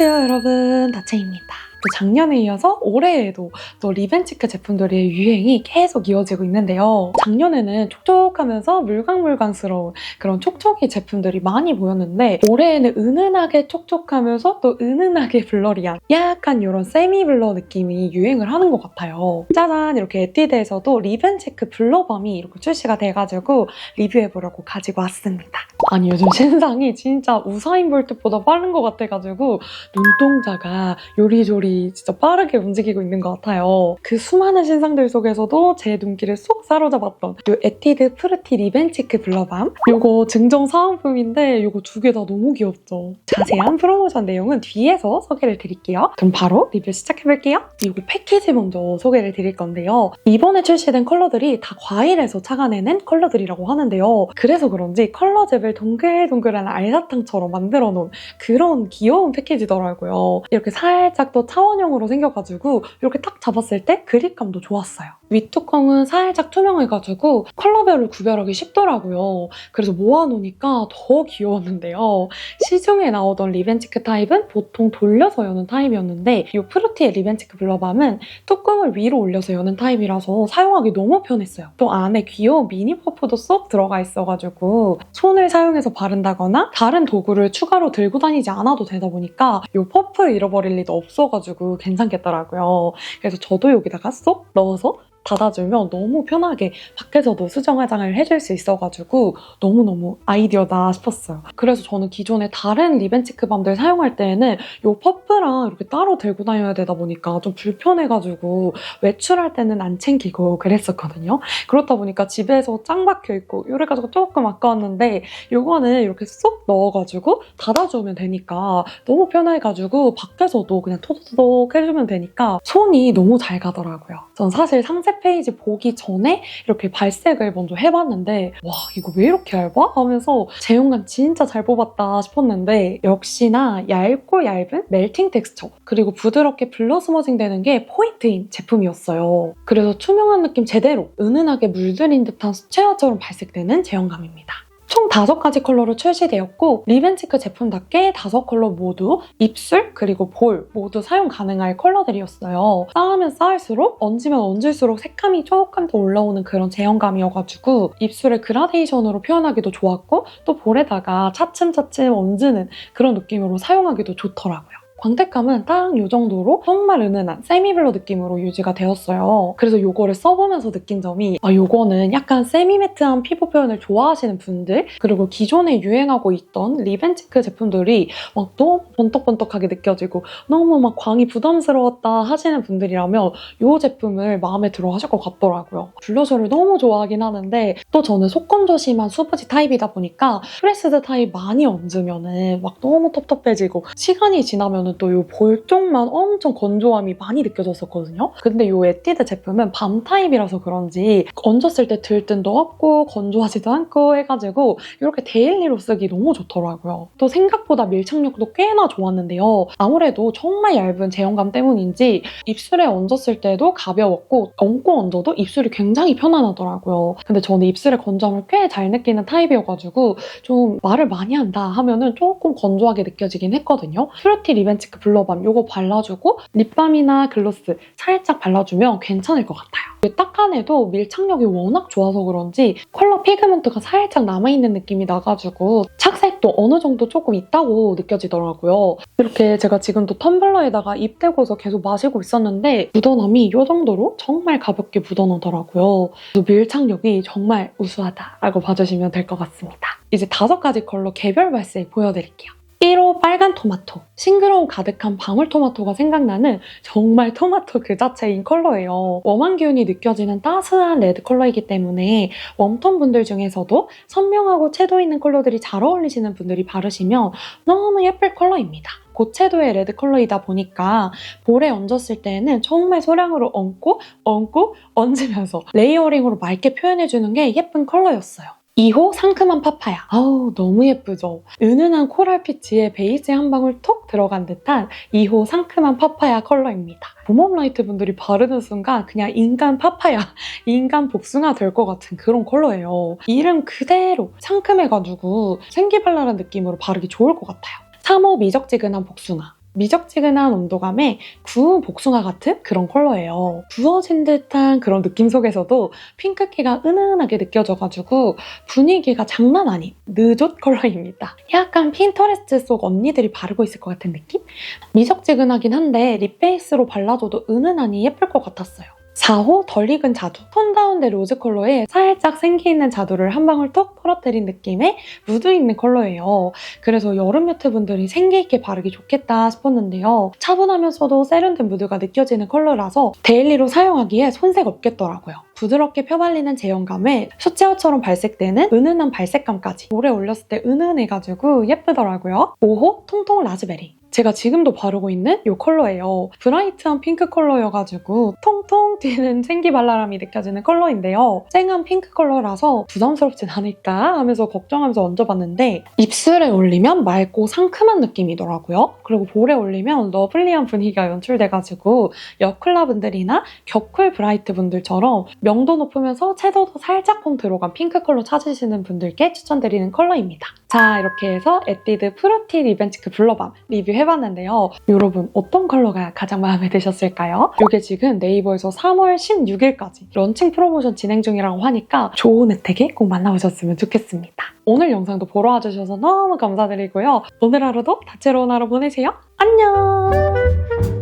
안녕하세요 여러분 다채입니다. 또 작년에 이어서 올해에도 또 리벤치크 제품들의 유행이 계속 이어지고 있는데요. 작년에는 촉촉하면서 물광물광스러운 그런 촉촉이 제품들이 많이 보였는데 올해에는 은은하게 촉촉하면서 또 은은하게 블러리한 약간 이런 세미 블러 느낌이 유행을 하는 것 같아요. 짜잔 이렇게 에뛰드에서도 리벤치크 블러밤이 이렇게 출시가 돼가지고 리뷰해보려고 가지고 왔습니다. 아니 요즘 신상이 진짜 우사인 볼트보다 빠른 것 같아가지고 눈동자가 요리조리 진짜 빠르게 움직이고 있는 것 같아요. 그 수많은 신상들 속에서도 제 눈길을 쏙 사로잡았던 이 에뛰드 프르티 리벤치크 블러밤 이거 증정 사은품인데 이거 두 개 다 너무 귀엽죠. 자세한 프로모션 내용은 뒤에서 소개를 드릴게요. 그럼 바로 리뷰 시작해볼게요. 이거 패키지 먼저 소개를 드릴 건데요. 이번에 출시된 컬러들이 다 과일에서 착안해낸 컬러들이라고 하는데요. 그래서 그런지 컬러즙을 동글동글한 알사탕처럼 만들어 놓은 그런 귀여운 패키지더라고요. 이렇게 살짝 또 차 원형으로 생겨가지고 이렇게 딱 잡았을 때 그립감도 좋았어요. 윗뚜껑은 살짝 투명해가지고 컬러별로 구별하기 쉽더라고요. 그래서 모아놓으니까 더 귀여웠는데요. 시중에 나오던 리벤치크 타입은 보통 돌려서 여는 타입이었는데 이 프루티의 리벤치크 블러밤은 뚜껑을 위로 올려서 여는 타입이라서 사용하기 너무 편했어요. 또 안에 귀여운 미니 퍼프도 쏙 들어가 있어가지고 손을 사용해서 바른다거나 다른 도구를 추가로 들고 다니지 않아도 되다 보니까 이 퍼프를 잃어버릴 리도 없어가지고 괜찮겠더라고요. 그래서 저도 여기다가 쏙 넣어서 닫아주면 너무 편하게 밖에서도 수정 화장을 해줄 수 있어가지고 너무너무 아이디어다 싶었어요. 그래서 저는 기존에 다른 리벤치크 밤들 사용할 때에는 이 퍼프랑 이렇게 따로 들고 다녀야 되다 보니까 좀 불편해가지고 외출할 때는 안 챙기고 그랬었거든요. 그렇다 보니까 집에서 짱 박혀있고 이래가지고 조금 아까웠는데 이거는 이렇게 쏙 넣어가지고 닫아주면 되니까 너무 편해가지고 밖에서도 그냥 토독토독 해주면 되니까 손이 너무 잘 가더라고요. 전 사실 상세 페이지 보기 전에 이렇게 발색을 먼저 해봤는데 와 이거 왜 이렇게 얇아? 하면서 제형감 진짜 잘 뽑았다 싶었는데 역시나 얇고 얇은 멜팅 텍스처 그리고 부드럽게 블러 스머징 되는 게 포인트인 제품이었어요. 그래서 투명한 느낌 제대로 은은하게 물들인 듯한 수채화처럼 발색되는 제형감입니다. 총 5가지 컬러로 출시되었고 리벤치크 제품답게 5컬러 모두 입술 그리고 볼 모두 사용 가능할 컬러들이었어요. 쌓으면 쌓을수록 얹으면 얹을수록 색감이 조금 더 올라오는 그런 제형감이어가지고 입술을 그라데이션으로 표현하기도 좋았고 또 볼에다가 차츰차츰 얹는 그런 느낌으로 사용하기도 좋더라고요. 광택감은 딱 이 정도로 정말 은은한 세미블러 느낌으로 유지가 되었어요. 그래서 이거를 써보면서 느낀 점이 아 이거는 약간 세미매트한 피부 표현을 좋아하시는 분들 그리고 기존에 유행하고 있던 리벤치크 제품들이 막 너무 번떡번떡하게 느껴지고 너무 막 광이 부담스러웠다 하시는 분들이라면 이 제품을 마음에 들어 하실 것 같더라고요. 블러셔를 너무 좋아하긴 하는데 또 저는 속건조 심한 수부지 타입이다 보니까 프레스드 타입 많이 얹으면은 막 너무 텁텁해지고 시간이 지나면 또 이 볼 쪽만 엄청 건조함이 많이 느껴졌었거든요. 근데 이 에뛰드 제품은 밤 타입이라서 그런지 얹었을 때 들뜬도 없고 건조하지도 않고 해가지고 이렇게 데일리로 쓰기 너무 좋더라고요. 또 생각보다 밀착력도 꽤나 좋았는데요. 아무래도 정말 얇은 제형감 때문인지 입술에 얹었을 때도 가벼웠고 얹고 얹어도 입술이 굉장히 편안하더라고요. 근데 저는 입술에 건조함을 꽤 잘 느끼는 타입이어가지고 좀 말을 많이 한다 하면은 조금 건조하게 느껴지긴 했거든요. 퓨리티 리벤 치크 블러밤 이거 발라주고 립밤이나 글로스 살짝 발라주면 괜찮을 것 같아요. 닦아내도 밀착력이 워낙 좋아서 그런지 컬러 피그먼트가 살짝 남아있는 느낌이 나가지고 착색도 어느 정도 조금 있다고 느껴지더라고요. 이렇게 제가 지금도 텀블러에다가 입 대고서 계속 마시고 있었는데 묻어남이 이 정도로 정말 가볍게 묻어나더라고요. 밀착력이 정말 우수하다라고 봐주시면 될 것 같습니다. 이제 다섯 가지 컬러 개별 발색 보여드릴게요. 1호 빨간 토마토. 싱그러움 가득한 방울토마토가 생각나는 정말 토마토 그 자체인 컬러예요. 웜한 기운이 느껴지는 따스한 레드 컬러이기 때문에 웜톤 분들 중에서도 선명하고 채도 있는 컬러들이 잘 어울리시는 분들이 바르시면 너무 예쁠 컬러입니다. 고채도의 레드 컬러이다 보니까 볼에 얹었을 때는 정말 소량으로 얹고 얹고 얹으면서 레이어링으로 맑게 표현해주는 게 예쁜 컬러였어요. 2호 상큼한 파파야. 아우 너무 예쁘죠? 은은한 코랄 피치에 베이지 한 방울 톡 들어간 듯한 2호 상큼한 파파야 컬러입니다. 봄업라이트 분들이 바르는 순간 그냥 인간 파파야, 인간 복숭아 될 것 같은 그런 컬러예요. 이름 그대로 상큼해가지고 생기발랄한 느낌으로 바르기 좋을 것 같아요. 3호 미적지근한 복숭아. 미적지근한 온도감에 구운 복숭아 같은 그런 컬러예요. 부어진 듯한 그런 느낌 속에서도 핑크기가 은은하게 느껴져가지고 분위기가 장난 아닌 느좋 컬러입니다. 약간 핀터레스트 속 언니들이 바르고 있을 것 같은 느낌? 미적지근하긴 한데 립 베이스로 발라줘도 은은하니 예쁠 것 같았어요. 4호 덜 익은 자두 톤 다운된 로즈 컬러에 살짝 생기 있는 자두를 한 방울 톡 떨어뜨린 느낌의 무드 있는 컬러예요. 그래서 여름 뮤트 분들이 생기 있게 바르기 좋겠다 싶었는데요. 차분하면서도 세련된 무드가 느껴지는 컬러라서 데일리로 사용하기에 손색 없겠더라고요. 부드럽게 펴발리는 제형감에 수채화처럼 발색되는 은은한 발색감까지 오래 올렸을 때 은은해가지고 예쁘더라고요. 5호 통통 라즈베리 제가 지금도 바르고 있는 이 컬러예요. 브라이트한 핑크 컬러여가지고 통통 튀는 생기 발랄함이 느껴지는 컬러인데요. 쨍한 핑크 컬러라서 부담스럽진 않을까 하면서 걱정하면서 얹어봤는데 입술에 올리면 맑고 상큼한 느낌이더라고요. 그리고 볼에 올리면 러블리한 분위기가 연출돼가지고 여클라 분들이나 격쿨 브라이트 분들처럼 명도 높으면서 채도도 살짝 폼 들어간 핑크 컬러 찾으시는 분들께 추천드리는 컬러입니다. 자 이렇게 해서 에뛰드 프로티 리벤치크 블러밤 리뷰 해봤는데요. 여러분 어떤 컬러가 가장 마음에 드셨을까요? 이게 지금 네이버에서 3월 16일까지 런칭 프로모션 진행 중이라고 하니까 좋은 혜택에 꼭 만나보셨으면 좋겠습니다. 오늘 영상도 보러 와주셔서 너무 감사드리고요. 오늘 하루도 다채로운 하루 보내세요. 안녕!